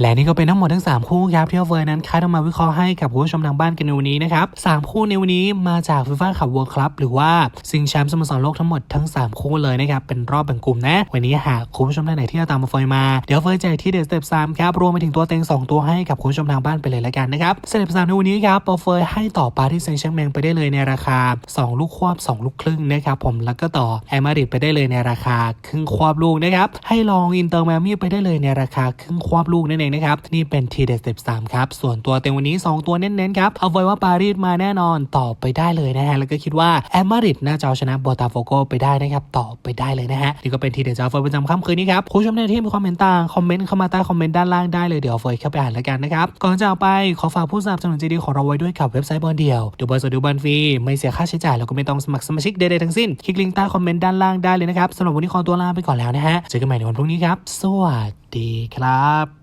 และนี่ก็เป็นทั้งหมดทั้ง 3 คู่ครับที่เฟอร์นั้นคัดเอามาวิเคราะห์ให้กับผู้ชมทางบ้านกันในวันนี้นะครับสามคู่ในวันนี้มาจากฟีฟ่าขับเวิร์คลับหรือว่าซิงแชมป์สโมสรโลกทั้งหมดทั้ง 3 คู่เลยนะครับเป็นรอบแบ่งกลุ่มนะ วันนี้หากคุณผู้ชมท่านไหนที่จะตามมาเฟยมาเดี๋ยวเฟยแจที่เดสเต็ปสามครับรวมไปถึงตัวเต็ง2 ตัวให้กับคุณผู้ชมทางบ้านไปเลยละกันนะครับสเต็ปสามในวันนี้ครับเปร์เฟยให้ต่อปาที่เซงต์แชงเมงไปได้เลยในราคา 2 ลูกควบ 2 ลูกครึ่งนะครับผมแล้วก็ต่อแอมาริดไปได้เลยในราคาครึ่งควบลูกนะครับให้ลองอินเตอร์แมมี่ไปได้เลยในราคาครึ่งควบลูกนั่นเองนะครับ นี่เป็นทีเดสเต็ปสามครับ ส่วนตัวเต็งวันนี้ 2 ตัวเน้นๆครับ เอาไว้ว่าปารีสมาแน่นอนต่อไปได้เลยนะฮะ แล้วก็คิดว่าแอมาริดน่าจะเอาชนะบอตาโฟโกไปได้นะครับต่อไปได้เลยนะฮะ นี่ก็เป็นทีเด็ดจาเฟยประจำค่ำคืนนี้ครับคุณผู้ชมในที่มีความเห็นต่างคอมเมนต์เข้ามาใต้คอมเมนต์ด้านล่างได้เลยเดี๋ยวเฟยเข้าไปอ่านแล้วกันนะครับก่อนจากไปขอฝากผู้สนับสนุนใจดีของเราไว้ด้วยกับเว็บไซต์บอลเดียวดูบอลสดดูบอลฟรีไม่เสียค่าใช้จ่ายแล้วก็ไม่ต้องสมัครสมาชิกใดๆทั้งสิ้นคลิกลิงก์ใต้คอมเมนต์ด้านล่างได้เลยนะครับสำหรับวันนี้ขอตัวลาไปก่อนแล้วนะฮะเจอกันใหม่ในวันพรุ่งนี้ครับสวัสดีครับ